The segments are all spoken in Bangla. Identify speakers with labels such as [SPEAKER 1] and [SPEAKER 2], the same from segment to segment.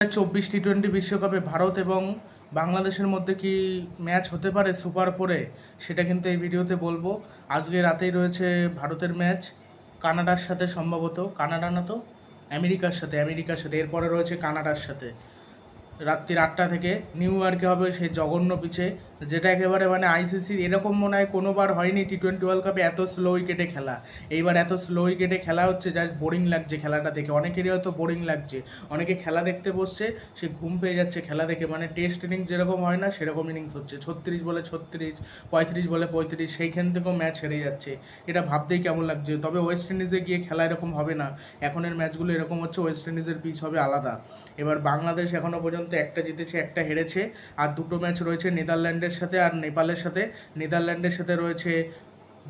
[SPEAKER 1] চব্বিশ টি টোয়েন্টি বিশ্বকাপে ভারত এবং বাংলাদেশের মধ্যে কি ম্যাচ হতে পারে সুপার ফোরে? সেটা কিন্তু এই ভিডিওতে বলব। আজকে রাতেই রয়েছে ভারতের ম্যাচ, কানাডার সাথে সম্ভবত। কানাডা না তো? আমেরিকার সাথে আমেরিকার সাথে। এরপরে রয়েছে কানাডার সাথে। রাত্রির আটটা থেকে নিউ ইয়র্কে হবে সেই জঘন্য পিচে। যেটা একেবারে মানে আইসিসির এরকম মনে হয় কোনোবার হয়নি টি টোয়েন্টি ওয়ার্ল্ড কাপে এত স্লো উইকেটে খেলা। এইবার এত স্লো উইকেটে খেলা হচ্ছে, যা বোরিং লাগছে খেলাটা দেখে। অনেকেরই হয়তো বোরিং লাগছে। অনেকে খেলা দেখতে বসছে, সে ঘুম পেয়ে যাচ্ছে খেলা দেখে। মানে টেস্ট ইনিংস যেরকম হয় না, সেরকম ইনিংস হচ্ছে। ছত্রিশ বলে ছত্রিশ, পঁয়ত্রিশ বলে পঁয়ত্রিশ, সেইখান থেকেও ম্যাচ হেরে যাচ্ছে। এটা ভাবতেই কেমন লাগছে? তবে ওয়েস্ট ইন্ডিজে গিয়ে খেলা এরকম হবে না। এখনের ম্যাচগুলো এরকম হচ্ছে ওয়েস্ট ইন্ডিজের পিচ হবে আলাদা। এবার বাংলাদেশ এখনও পর্যন্ত একটা জিতেছে, একটা হেরেছে। আর দুটো ম্যাচ রয়েছে নেদারল্যান্ডের সাথে আর নেপালের সাথে। নেদারল্যান্ডের সাথে রয়েছে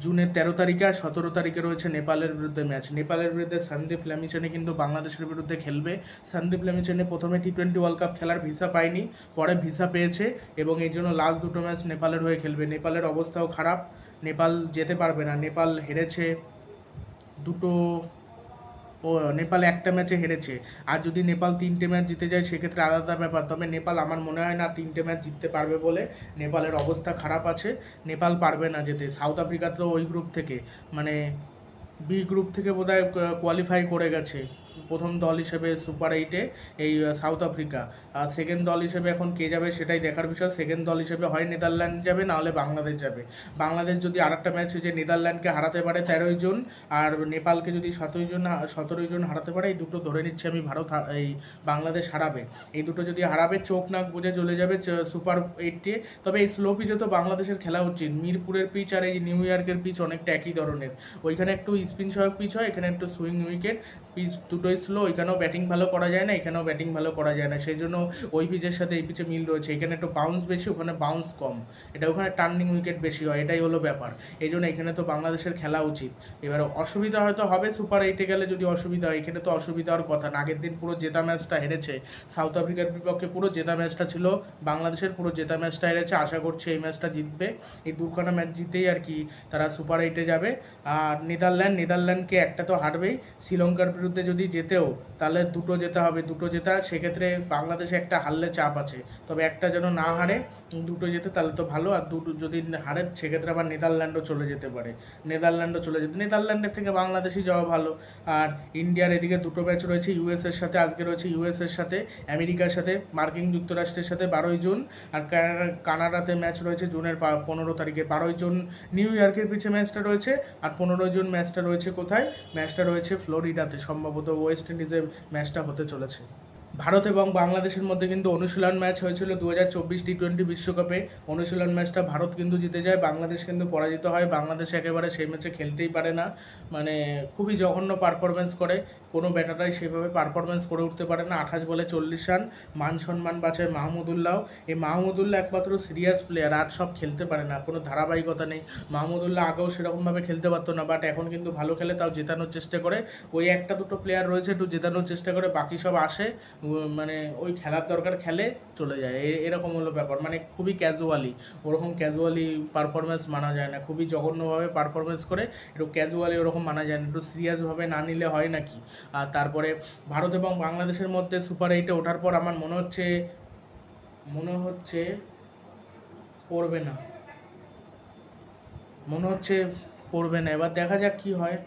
[SPEAKER 1] জুনের তেরো তারিখে আর সতেরো তারিখে রয়েছে নেপালের বিরুদ্ধে ম্যাচ। নেপালের বিরুদ্ধে সন্দীপ ল্যামিচেনে কিন্তু বাংলাদেশের বিরুদ্ধে খেলবে। সন্দীপ ল্যামিচেনে প্রথমে টি টোয়েন্টি ওয়ার্ল্ড কাপ খেলার ভিসা পায়নি, পরে ভিসা পেয়েছে এবং এই জন্য লাস্ট দুটো ম্যাচ নেপালের হয়ে খেলবে। নেপালের অবস্থাও খারাপ, নেপাল যেতে পারবে না। নেপাল হেরেছে দুটো ও, নেপাল একটা ম্যাচে হেরেছে। আর যদি নেপাল তিনটে ম্যাচ জিতে যায়, সেক্ষেত্রে আলাদা ব্যাপার। তবে নেপাল আমার মনে হয় না তিনটে ম্যাচ জিততে পারবে বলে। নেপালের অবস্থা খারাপ আছে। নেপাল পারবে না যেতে। সাউথ আফ্রিকা তো ওই গ্রুপ থেকে। মানে বি গ্রুপ থেকে বোধহয় কোয়ালিফাই করে গেছে। প্রথম দল হিসেবে সুপার এইটে এই সাউথ আফ্রিকা আর সেকেন্ড দল হিসেবে এখন কে যাবে সেটাই দেখার বিষয়। সেকেন্ড দল হিসেবে হয় নেদারল্যান্ড যাবে, নাহলে বাংলাদেশ যাবে। বাংলাদেশ যদি আর একটা ম্যাচ যে নেদারল্যান্ডকে হারাতে পারে তেরোই জন, আর নেপালকে যদি সতেরোই জন সতেরোই জন হারাতে পারে, এই দুটো ধরে নিচ্ছি আমি ভারত এই বাংলাদেশ হারাবে। এই দুটো যদি হারাবে, চোখ নাক বুঝে চলে যাবে সুপার এইটে তবে এই স্লো পিচে তো বাংলাদেশের খেলা উচিত। মিরপুরের পিচ আর এই নিউ ইয়র্কের পিচ অনেকটা একই ধরনের। ওইখানে একটু স্পিন সহায়ক পিচ হয়, এখানে একটু সুইং উইকেট পিচ দুটোই স্লো ওইখানেও ব্যাটিং ভালো করা যায় না, এখানেও ব্যাটিং ভালো করা যায় না। সেই জন্য ওই পিচের সাথে এই পিচে মিল রয়েছে। এখানে একটু বাউন্স বেশি, ওখানে বাউন্স কম। এটা ওখানে টার্নিং উইকেট বেশি হয়, এটাই হলো ব্যাপার। এই জন্য এখানে তো বাংলাদেশের খেলা উচিত। এবার অসুবিধা হয়তো হবে সুপার এইটে গেলে যদি অসুবিধা হয়, এখানে তো অসুবিধা হওয়ার কথা না। আগের দিন পুরো জেতা ম্যাচটা হেরেছে। সাউথ আফ্রিকার বিপক্ষে পুরো জেতা ম্যাচটা ছিল, বাংলাদেশের পুরো জেতা ম্যাচটা হেরেছে। আশা করছি এই ম্যাচটা জিতবে। এই দুখানা ম্যাচ জিতেই আর কি তারা সুপার এইটে যাবে। আর নেদারল্যান্ড নেদারল্যান্ডকে একটা তো হারবেই। শ্রীলঙ্কার বিরুদ্ধে যদি যেতেও, তাহলে দুটো যেতে হবে, দুটো জেতা, সেক্ষেত্রে বাংলাদেশে একটা হারলে চাপ আছে। তবে একটা যেন না হারে দুটো যেতে, তাহলে তো ভালো, আর দুটো যদি হারে, সেক্ষেত্রে আবার নেদারল্যান্ডও চলে যেতে পারে। নেদারল্যান্ডও চলে যেতে, নেদারল্যান্ডের থেকে বাংলাদেশই যাওয়া ভালো। আর ইন্ডিয়ার এদিকে দুটো ম্যাচ রয়েছে ইউএসের সাথে, আজকে রয়েছে ইউএসের সাথে, আমেরিকার সাথে, মার্কিন যুক্তরাষ্ট্রের সাথে বারোই জুন, আর কানাডাতে ম্যাচ রয়েছে জুনের পনেরো তারিখে, বারোই জুন নিউ ইয়র্কের পিছে ম্যাচটা রয়েছে, আর পনেরোই জুন ম্যাচটা রয়েছে কোথায়? ম্যাচটা রয়েছে ফ্লোরিডাতে, সম্ভবত ওয়েস্ট ইন্ডিজের ম্যাচটা হতে চলেছে। ভারত এবং বাংলাদেশের মধ্যে কিন্তু অনুশীলন ম্যাচ হয়েছিল দু হাজার চব্বিশ টি টোয়েন্টি বিশ্বকাপে। অনুশীলন ম্যাচটা ভারত কিন্তু জিতে যায়, বাংলাদেশ কিন্তু পরাজিত হয়। বাংলাদেশ একেবারে সেই ম্যাচে খেলতেই পারে না। মানে খুবই জঘন্য পারফরমেন্স করে। কোনো ব্যাটারাই সেভাবে পারফরমেন্স করে উঠতে পারে না। আঠাশ বলে চল্লিশ রান, মান সম্মান বাঁচায় মাহমুদুল্লাহ এই মাহমুদুল্লাহ একমাত্র সিরিয়াস প্লেয়ার আর সব খেলতে পারে না। কোনো ধারাবাহিকতা নেই। মাহমুদুল্লাহ আগেও সেরকমভাবে খেলতে পারতো না বাট এখন কিন্তু ভালো খেলে তাও জেতানোর চেষ্টা করে। ওই একটা দুটো প্লেয়ার রয়েছে, একটু জেতানোর চেষ্টা করে, বাকি সব আসে। মানে ওই খেলার দরকার খেলে চলে যায়। এরকম হলো ব্যাপার। মানে খুবই ক্যাজুয়ালি ওরকম ক্যাজুয়ালি পারফরমেন্স মানা যায় না। খুবই জঘন্যভাবে পারফরমেন্স করে, একটু ক্যাজুয়ালি ওরকম মানা যায় না। একটু সিরিয়াসভাবে না নিলে হয় নাকি? আর তারপরে ভারত এবং বাংলাদেশের মধ্যে সুপার এইটে ওঠার পর আমার মনে হচ্ছে মনে হচ্ছে পড়বে না। মনে হচ্ছে পড়বে না। এবার দেখা যাক কি হয়।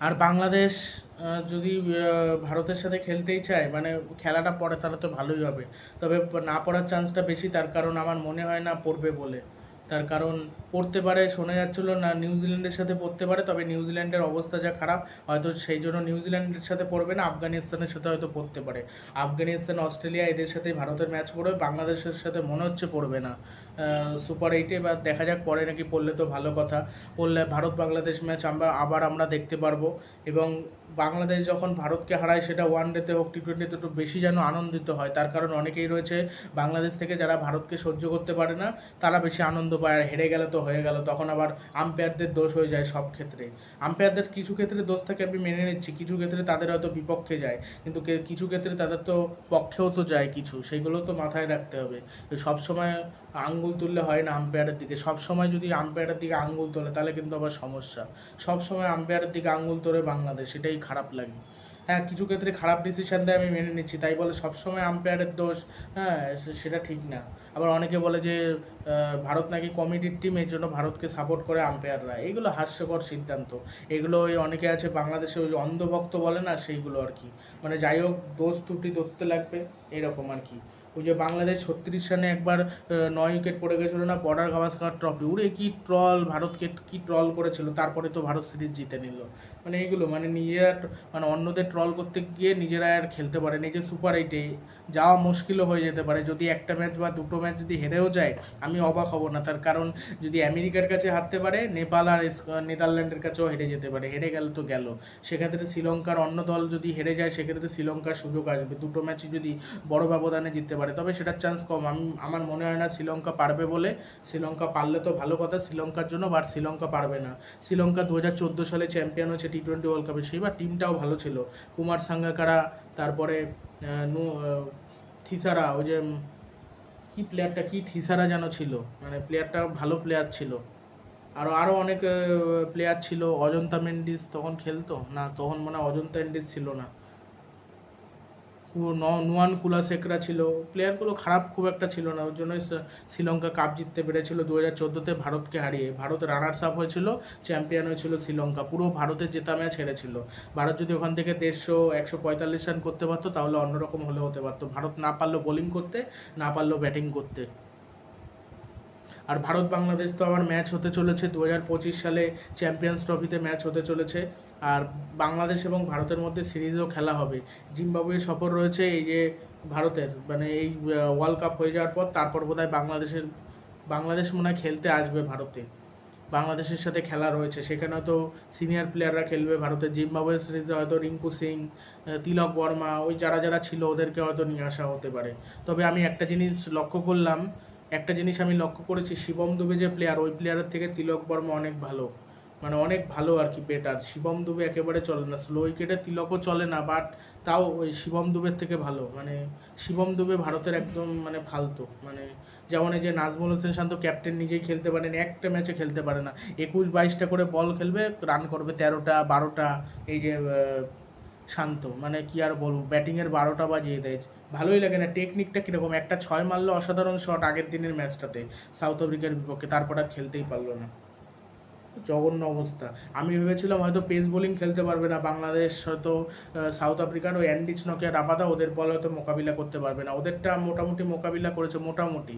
[SPEAKER 1] আর বাংলাদেশ যদি ভারতের সাথে খেলতেই চায় মানে খেলাটা পড়ে তাহলে তো ভালোই হবে। তবে না পড়ার চান্সটা বেশি, তার কারণ আমার মনে হয় না পড়বে বলে। তার কারণ পড়তে পারে, শোনা যাচ্ছিল না নিউজিল্যান্ডের সাথে পড়তে পারে, তবে নিউজিল্যান্ডের অবস্থা যা খারাপ, হয়তো সেই জন্য নিউজিল্যান্ডের সাথে পড়বে না, আফগানিস্তানের সাথে হয়তো পড়তে পারে। আফগানিস্তান, অস্ট্রেলিয়া এদের সাথে ভারতের ম্যাচ পড়বে, বাংলাদেশের সাথে মনে হচ্ছে পড়বে না। সুপার এইটে বা দেখা যাক পরে নাকি পড়লে তো ভালো কথা। পড়লে ভারত বাংলাদেশ ম্যাচ আমরা আবার আমরা দেখতে পারব। এবং বাংলাদেশ যখন ভারতকে হারায় সেটা ওয়ান ডেতে হোক টি টোয়েন্টিতে একটু বেশি যেন আনন্দিত হয়। তার কারণ অনেকেই রয়েছে বাংলাদেশ থেকে যারা ভারতকে সহ্য করতে পারে না, তারা বেশি আনন্দ পায়। আর হেরে গেলে তো হয়ে গেল, তখন আবার আম্পায়ারদের দোষ হয়ে যায় সব ক্ষেত্রে। আম্পায়ারদের কিছু ক্ষেত্রে দোষ থাকে আমি মেনে নিচ্ছি, কিছু ক্ষেত্রে তাদের হয়তো বিপক্ষে যায়। কিন্তু কিছু ক্ষেত্রে তাদের তো পক্ষেও তো যায় কিছু, সেগুলো তো মাথায় রাখতে হবে। সবসময় আঙ্গুল তুললে হয় না আম্পায়ারের দিকে। সব সময় যদি আম্পায়ারের দিকে আঙ্গুল তোলে, তাহলে কিন্তু আবার সমস্যা। সব সময় আম্পায়ারের দিকে আঙ্গুল তোলে বাংলাদেশ, এটাই খারাপ লাগে। হ্যাঁ কিছু ক্ষেত্রে খারাপ ডিসিশন দেয়, আমি মেনে নিচ্ছি। তাই বলে সবসময় আম্পায়ারের দোষ হ্যাঁ সেটা ঠিক না। আবার অনেকে বলে যে ভারত নাকি কমিটির টিম এই জন্য ভারতকে সাপোর্ট করে আম্পায়াররা। এগুলো হাস্যকর সিদ্ধান্ত। এগুলো ওই অনেকে আছে, বাংলাদেশে ওই অন্ধভক্ত বলে না, সেইগুলো আর কি। মানে যাই হোক, দোষ ত্রুটি ধরতে লাগবে, এরকম আর কি। ওই যে বাংলাদেশ ছত্রিশ রানে একবার নয় উইকেট পড়ে গেছিল না, বর্ডার গাভাস্কার ট্রফি। উড়ে কি ট্রল, ভারতকে কি ট্রল করেছিল? তারপরে তো ভারত সিরিজ জিতে নিল। মানে এইগুলো মানে নিজেরা মানে অন্যদের ট্রল করতে গিয়ে নিজেরা আর খেলতে পারে না। এই যে সুপার এইটে, যাওয়া মুশকিলও হয়ে যেতে পারে। যদি একটা ম্যাচ বা দুটো ম্যাচ যদি হেরেও যায়, আমি অবাক হব না। তার কারণ, যদি আমেরিকার কাছে হারতে পারে, নেপাল আর নেদারল্যান্ডের কাছেও হেরে যেতে পারে। হেরে গেলে তো গেল। সেক্ষেত্রে শ্রীলঙ্কার অন্য দল যদি হেরে যায়, সেক্ষেত্রে শ্রীলঙ্কার সুযোগ আসবে। দুটো ম্যাচই যদি বড় ব্যবধানে জিততে পারে তবে সেটার চান্স কম। আমি, আমার মনে হয় না শ্রীলঙ্কা পারবে বলে। শ্রীলঙ্কা পারলে তো ভালো কথা শ্রীলঙ্কার জন্য বাট শ্রীলঙ্কা পারবে না। শ্রীলঙ্কা দু হাজার চোদ্দ সালে চ্যাম্পিয়ন হয়েছে টি টোয়েন্টি ওয়ার্ল্ড কাপে সেইবার টিমটাও ভালো ছিল। কুমার সাঙ্গাকারা, তারপরে থিসারা, ওই যে কি প্লেয়ারটা কি থিসারা যেন ছিল? মানে প্লেয়ারটা ভালো প্লেয়ার ছিল। আরও আরও অনেক প্লেয়ার ছিল। অজন্তা মেন্ডিস তখন খেলতো? না, তখন মানে অজন্তা মেন্ডিস ছিল ন- নুয়ান কুলাসেকরা ছিল। প্লেয়ারগুলো খারাপ খুব একটা ছিল না। ওর জন্যই শ্রীলঙ্কা কাপ জিততে পেরেছিল দু হাজার চোদ্দোতে ভারতকে হারিয়ে। ভারত রানার্স আপ হয়েছিল চ্যাম্পিয়ন হয়েছিল শ্রীলঙ্কা। পুরো ভারতের জেতা ম্যাচ হেরেছিল। ভারত যদি ওখান থেকে দেড়শো, একশো পঁয়তাল্লিশ রান করতে পারতো, তাহলে অন্যরকম হলে হতে পারতো। ভারত না পারল বোলিং করতে, না পারল ব্যাটিং করতে। আর ভারত বাংলাদেশ তো আবার ম্যাচ হতে চলেছে। দু হাজার পঁচিশ সালে চ্যাম্পিয়ন্স ট্রফিতে ম্যাচ হতে চলেছে। আর বাংলাদেশ এবং ভারতের মধ্যে সিরিজও খেলা হবে। জিম্বাবুয়ে সফর রয়েছে এই যে ভারতের। মানে এই ওয়ার্ল্ড কাপ হয়ে যাওয়ার পর তারপর বোধহয় বাংলাদেশের, বাংলাদেশ মনে হয় খেলতে আসবে ভারতে। বাংলাদেশের সাথে খেলা রয়েছে। সেখানে হয়তো সিনিয়র প্লেয়াররা খেলবে ভারতের। জিম্বাবুয়ে সিরিজে হয়তো রিঙ্কু সিং তিলক বর্মা, ওই যারা যারা ছিল ওদেরকে হয়তো নিয়ে আসা হতে পারে। তবে আমি একটা জিনিস লক্ষ্য করলাম একটা জিনিস আমি লক্ষ্য করেছি, শিবম দুবে যে প্লেয়ার ওই প্লেয়ারের থেকে তিলক বর্মা অনেক ভালো। মানে অনেক ভালো আর কি বেটার শিবম দুবে একেবারে চলে না। স্লো উইকেটে তিলকও চলে না বাট তাও ওই শিবম দুবের থেকে ভালো। মানে শিবম দুবে ভারতের একদম মানে ফালতু। মানে যেমন এই যে নাজমুল হোসেন শান্ত ক্যাপ্টেন নিজেই খেলতে পারেন একটা ম্যাচে খেলতে পারে না। একুশ বাইশটা করে বল খেলবে রান করবে তেরোটা, বারোটা, এই যে শান্ত। মানে কি আর বলব ব্যাটিংয়ের বারোটা বাজিয়ে দেয়। ভালোই লাগে না। টেকনিকটা কীরকম? একটা ছয় মারলো অসাধারণ শট আগের দিনের ম্যাচটাতে সাউথ আফ্রিকার বিপক্ষে, তারপর আর খেলতেই পারল না। জঘন্য অবস্থা। আমি ভেবেছিলাম হয়তো পেস বোলিং খেলতে পারবে না। বাংলাদেশ হয়তো সাউথ আফ্রিকার ওই অ্যান্ডিচ নকে রাবাদা ওদের বল হয়তো মোকাবিলা করতে পারবে না। ওদেরটা মোটামুটি মোকাবিলা করেছে, মোটামুটি।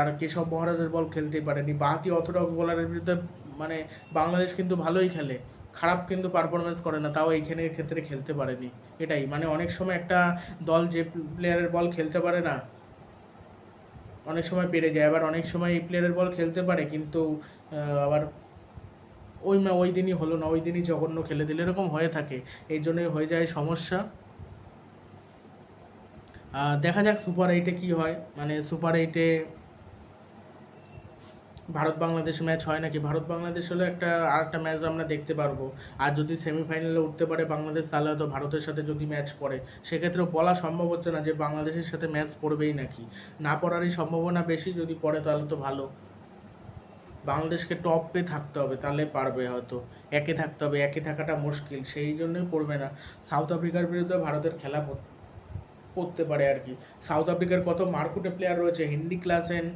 [SPEAKER 1] আর কেশব মহারাজের বল খেলতেই পারেনি। বাহাতি অর্থোডক্স বোলারের বিরুদ্ধে মানে বাংলাদেশ কিন্তু ভালোই খেলে। খারাপ কিন্তু পারফরমেন্স করে না, তাও এইখানে ক্ষেত্রে খেলতে পারেনি। এটাই মানে অনেক সময় একটা দল যে প্লেয়ারের বল খেলতে পারে না, অনেক সময় পেরে যায়। আবার অনেক সময় এই প্লেয়ারের বল খেলতে পারে, কিন্তু আবার ওই ওই দিনই হলো না, ওই দিনই জঘন্য খেলে দিল, এরকম হয়ে থাকে। এই জন্যই হয়ে যায় সমস্যা। দেখা যাক সুপার এইটে কি হয়। মানে সুপার এইটে ভারত বাংলাদেশ ম্যাচ হয় নাকি? ভারত বাংলাদেশ হলে একটা আর একটা ম্যাচ আমরা দেখতে পারব। আর যদি সেমিফাইনালে উঠতে পারে বাংলাদেশ, তাহলে হয়তো ভারতের সাথে যদি ম্যাচ পড়ে। সেক্ষেত্রে বলা সম্ভব হচ্ছে না যে বাংলাদেশের সাথে ম্যাচ পড়বেই নাকি। না পড়ারই সম্ভাবনা বেশি, যদি পড়ে তাহলে তো ভালো। বাংলাদেশকে টপে থাকতে হবে, তাহলে পারবে হয়তো। একে থাকতে হবে, একে থাকাটা মুশকিল, সেই জন্যই পড়বে না। সাউথ আফ্রিকার বিরুদ্ধে ভারতের খেলা পড়তে পারে আর কি। সাউথ আফ্রিকার কত মার্কুটে প্লেয়ার রয়েছে? হিন্দি ক্লাসেন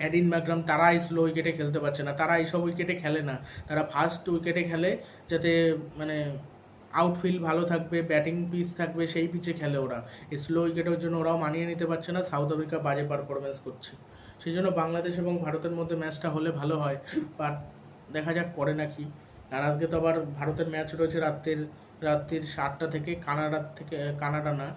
[SPEAKER 1] অ্যাডিন ম্যাকগ্রাম তারা এই স্লো উইকেটে খেলতে পারছে না। তারা এইসব উইকেটে খেলে না। তারা ফার্স্ট উইকেটে খেলে যাতে মানে আউটফিল্ড ভালো থাকবে ব্যাটিং পিচ থাকবে, সেই পিচে খেলে ওরা। এই স্লো উইকেটের জন্য ওরাও মানিয়ে নিতে পারছে না। সাউথ আফ্রিকা বাজে পারফরমেন্স করছে। সেই জন্য বাংলাদেশ এবং ভারতের মধ্যে ম্যাচটা হলে ভালো হয়। বাট দেখা যাক, পরে নাকি। আর আজকে তো আবার ভারতের ম্যাচ রয়েছে রাত্রির রাত্রির সাতটা থেকে কানাডার থেকে, কানাডা না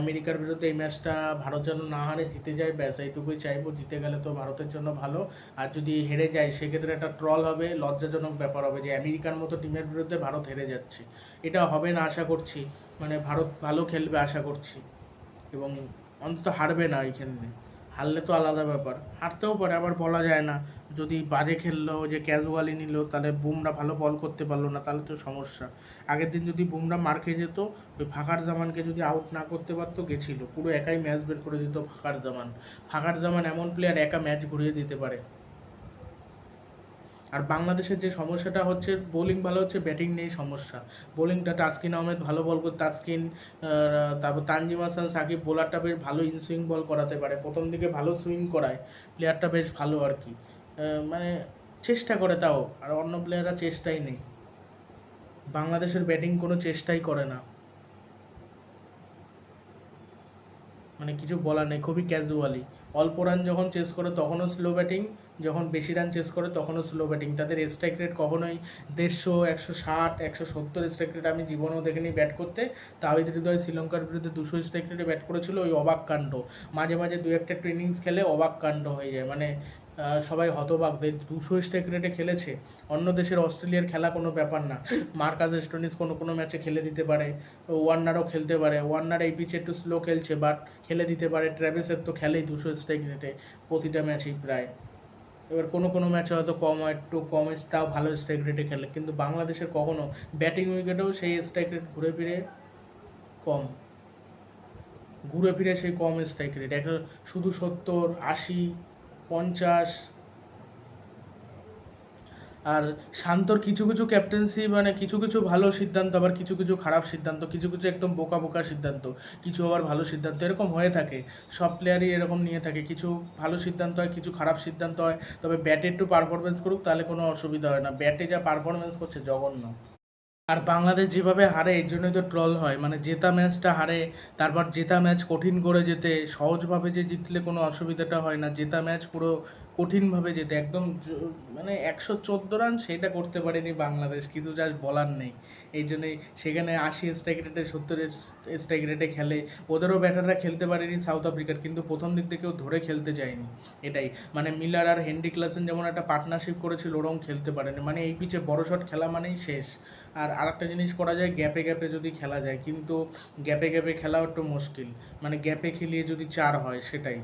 [SPEAKER 1] আমেরিকার বিরুদ্ধে এই ম্যাচটা ভারত যেন না হারে জিতে যায়, ব্যাস, এইটুকুই চাইব। জিতে গেলে তো ভারতের জন্য ভালো। আর যদি হেরে যায়, সেক্ষেত্রে একটা ট্রল হবে, লজ্জাজনক ব্যাপার হবে যে আমেরিকার মতো টিমের বিরুদ্ধে ভারত হেরে যাচ্ছে। এটা হবে না, আশা করছি। মানে ভারত ভালো খেলবে, আশা করছি। এবং অন্তত হারবে না এইখানে হারলে তো আলাদা ব্যাপার। হারতেও পারে, আবার বলা যায় না। যদি বাজে খেললো, যে ক্যাজুয়ালি নিল, তাহলে বুমরা ভালো বল করতে পারল না, তাহলে তো সমস্যা। আগের দিন যদি বুমরা মার খেয়ে যেত, ওই ফাঁকার জামানকে যদি আউট না করতে পারতো, গেছিল। পুরো একাই ম্যাচ বের করে দিত ফাঁকার জামান। ফাঁকার জামান এমন প্লেয়ার একা ম্যাচ ঘুরিয়ে দিতে পারে। আর বাংলাদেশের যে সমস্যাটা হচ্ছে বোলিং ভালো হচ্ছে ব্যাটিং নেই সমস্যা। বোলিংটা তাসকিন আহমেদ ভালো বল করে তাসকিন তারপর তানজিম হাসান সাকিব বোলারটা বেশ ভালো ইনসুইং বল করাতে পারে। প্রথম দিকে ভালো সুইং করায় প্লেয়ারটা বেশ ভালো আর কি। মানে চেষ্টা করে তাও, আর অন্য প্লেয়াররা চেষ্টাই নেই। বাংলাদেশের ব্যাটিং কোনো চেষ্টাই করে না। মানে কিছু বলার নেই, খুবই ক্যাজুয়ালি অল্প রান যখন চেস করে, তখনও স্লো ব্যাটিং যখন বেশি রান চেস করে, তখনও স্লো ব্যাটিং তাদের স্ট্রাইক রেট কখনোই দেড়শো, একশো ষাট, একশো সত্তর স্ট্রাইক রেট আমি জীবনেও দেখিনি ব্যাট করতে। তাহিদ হৃদয় শ্রীলঙ্কার বিরুদ্ধে দুশো স্ট্রাইক রেটে ব্যাট করেছিল ওই অবাক কাণ্ড। মাঝে মাঝে দু একটা ট্রেনিংস খেলে অবাক কাণ্ড হয়ে যায়। মানে সবাই হতবাক। দুশো স্ট্রাইক রেটে খেলেছে। অন্য দেশের অস্ট্রেলিয়ার খেলা কোনো ব্যাপার না। মার্কাস স্টোনিস কোনো কোনো ম্যাচে খেলে দিতে পারে। ওয়ার্নারও খেলতে পারে। ওয়ার্নার এই পিচে একটু স্লো খেলছে বাট খেলে দিতে পারে। ট্র্যাভেসের তো খেলেই দুশো স্ট্রাইক রেটে প্রতিটা ম্যাচেই প্রায়। এবার কোনো কোনো ম্যাচে হয়তো কম হয়, একটু কম তাও ভালো স্ট্রাইক রেটে খেলে। কিন্তু বাংলাদেশের কখনো ব্যাটিং উইকেটেও সেই স্ট্রাইক রেট ঘুরে ফিরে কম। ঘুরে ফিরে সেই কম স্ট্রাইক রেট একটা শুধু সত্তর, আশি, পঞ্চাশ আর শান্তর কিছু কিছু ক্যাপ্টেন্সি মানে কিছু কিছু ভালো সিদ্ধান্ত, আবার কিছু কিছু খারাপ সিদ্ধান্ত, কিছু কিছু একদম বোকা বোকা সিদ্ধান্ত, কিছু আবার ভালো সিদ্ধান্ত, এরকম হয়ে থাকে। সব প্লেয়ারই এরকম নিয়ে থাকে। কিছু ভালো সিদ্ধান্ত হয়, কিছু খারাপ সিদ্ধান্ত হয়, তবে ব্যাটে একটু পারফরমেন্স করুক, তাহলে কোনো অসুবিধা হয় না। ব্যাটে যা পারফরমেন্স করছে, জঘন্য। আর বাংলাদেশ যেভাবে হারে, এর জন্যই তো ট্রল হয়। মানে জেতা ম্যাচটা হারে, তারপর জেতা ম্যাচ কঠিন করে যেতে, সহজভাবে যে জিতলে কোনো অসুবিধাটা হয় না। জেতা ম্যাচ পুরো কঠিনভাবে যেতে, একদম মানে একশো চোদ্দ রান সেটা করতে পারেনি বাংলাদেশ কিছু যা বলার নেই। এই জন্যই সেখানে আশি স্ট্রাইক রেটে সত্তর স্ট্রাইক রেটে খেলে, ওদেরও ব্যাটাররা খেলতে পারেনি সাউথ আফ্রিকার কিন্তু প্রথম দিক থেকেও ধরে খেলতে যায়নি, এটাই। মানে মিলার আর হেনরি ক্লাসেন যেমন একটা পার্টনারশিপ করেছিল ওরকম খেলতে পারেনি। মানে এই পিচে বড় শট খেলা মানেই শেষ। আর আরেকটা জিনিস করা যায় গ্যাপে গ্যাপে যদি খেলা যায়, কিন্তু গ্যাপে গ্যাপে খেলাও একটু মুশকিল। মানে গ্যাপে খেলিয়ে যদি চার হয়, সেটাই।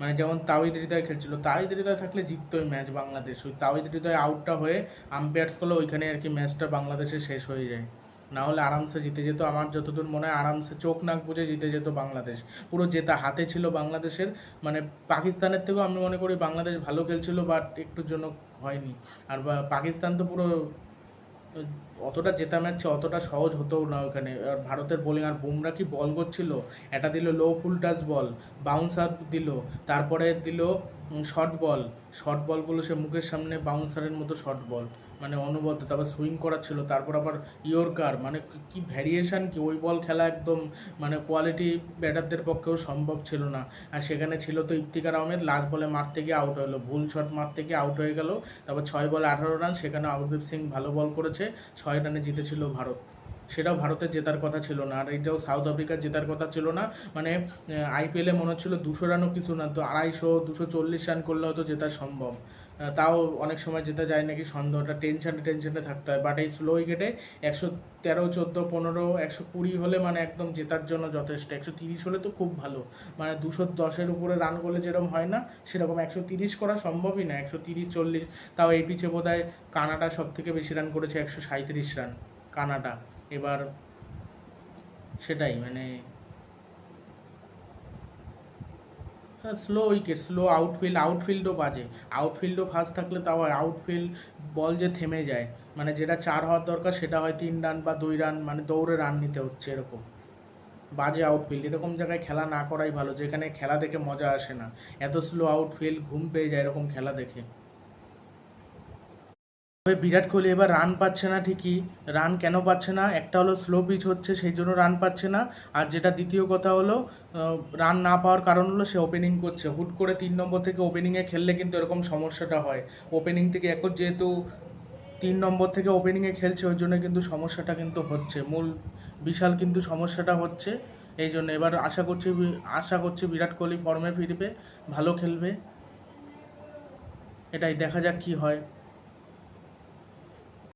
[SPEAKER 1] মানে যেমন তাওহিদ হৃদয় খেলছিল, তাওহিদ হৃদয় থাকলে জিততো ওই ম্যাচ বাংলাদেশ ওই তাওহিদ হৃদয় আউটটা হয়ে আম্পায়ার্স করলে ওইখানে আর কি ম্যাচটা বাংলাদেশে শেষ হয়ে যায়। না হলে আরামসে জিতে যেত, আমার যতদূর মনে হয় আরামসে চোখ নাক বুঝে জিতে যেত বাংলাদেশ। পুরো জেতা হাতে ছিল বাংলাদেশের মানে পাকিস্তানের থেকেও আমি মনে করি বাংলাদেশ ভালো খেলছিল বাট একটুর জন্য হয়নি। আর পাকিস্তান তো পুরো অতটা জেতা ম্যাচ অতটা সহজ হতেও না ওখানে। আর ভারতের বোলিং আর বুমরা কি বল করছিল এটা দিল লো ফুল টাচ বল বাউন্সার দিল, তারপরে দিল শর্ট বল শর্ট বলগুলো সে মুখের সামনে বাউন্সারের মতো শর্ট বল মানে অনবদ্য। তারপর সুইং করা ছিল। তারপর আবার ইয়র্কার মানে কি- ভ্যারিয়েশন কি? ওই বল খেলা একদম মানে কোয়ালিটি ব্যাটারদের পক্ষেও সম্ভব ছিল না। আর সেখানে ছিল তো ইফতিকার আহমেদ। লাস্ট বলে মারতে গিয়ে আউট হলো। ভুল শট মারতে গিয়ে আউট হয়ে গেল। তারপর ছয় বলে আঠারো রান সেখানে আবুদীপ সিং ভালো বল করেছে। ছয় রানে জিতেছিল ভারত। সেটাও ভারতের জেতার কথা ছিল না, আর এটাও সাউথ আফ্রিকার জেতার কথা ছিল না। মানে আইপিএলে মনে হচ্ছিল দুশো রানও কিছু না, তো আড়াইশো, দুশো চল্লিশ রান করলে হয়তো জেতা সম্ভব। তাও অনেক সময় জেতা যায় নাকি সন্দেহটা টেনশনে টেনশনে থাকতে হয়। বাট এই স্লো উইকেটে একশো তেরো, চোদ্দ, পনেরো, একশো কুড়ি হলে মানে একদম জেতার জন্য যথেষ্ট। একশো তিরিশ হলে তো খুব ভালো। মানে দুশো দশের উপরে রান করলে যেরকম হয় না, সেরকম একশো তিরিশ করা সম্ভবই না। একশো তিরিশ, চল্লিশ, তাও এই পিচে বোধ হয় কানাডা সব থেকে বেশি রান করেছে, একশো সাঁত্রিশ রান, কানাডা। এবার সেটাই মানে স্লো উইকেট স্লো আউটফিল্ড আউটফিল্ডও বাজে। আউটফিল্ডও ফাস্ট থাকলে তাও হয় আউটফিল্ড বল যে থেমে যায় মানে যেটা চার হওয়ার দরকার সেটা হয় তিন রান বা দুই রান মানে দৌড়ে রান নিতে হচ্ছে এরকম। বাজে আউটফিল্ড এরকম জায়গায় খেলা না করাই ভালো, যেখানে খেলা দেখে মজা আসে না। এত স্লো আউটফিল্ড ঘুম পেয়ে যায় এরকম খেলা দেখে। তবে বিরাট কোহলি এবার রান পাচ্ছে না ঠিকই। রান কেন পাচ্ছে না? একটা হলো স্লো পিচ হচ্ছে, সেই জন্য রান পাচ্ছে না। আর যেটা দ্বিতীয় কথা হলো রান না পাওয়ার কারণ হলো সে ওপেনিং করছে। হুট করে তিন নম্বর থেকে ওপেনিংয়ে খেললে কিন্তু এরকম সমস্যাটা হয়। ওপেনিং থেকে এখন যেহেতু তিন নম্বর থেকে ওপেনিংয়ে খেলছে, ওই জন্য কিন্তু সমস্যাটা কিন্তু হচ্ছে। মূল, বিশাল কিন্তু সমস্যাটা হচ্ছে। এই জন্য এবার আশা করছি আশা করছি বিরাট কোহলি ফর্মে ফিরবে, ভালো খেলবে। এটাই দেখা যাক কি হয়।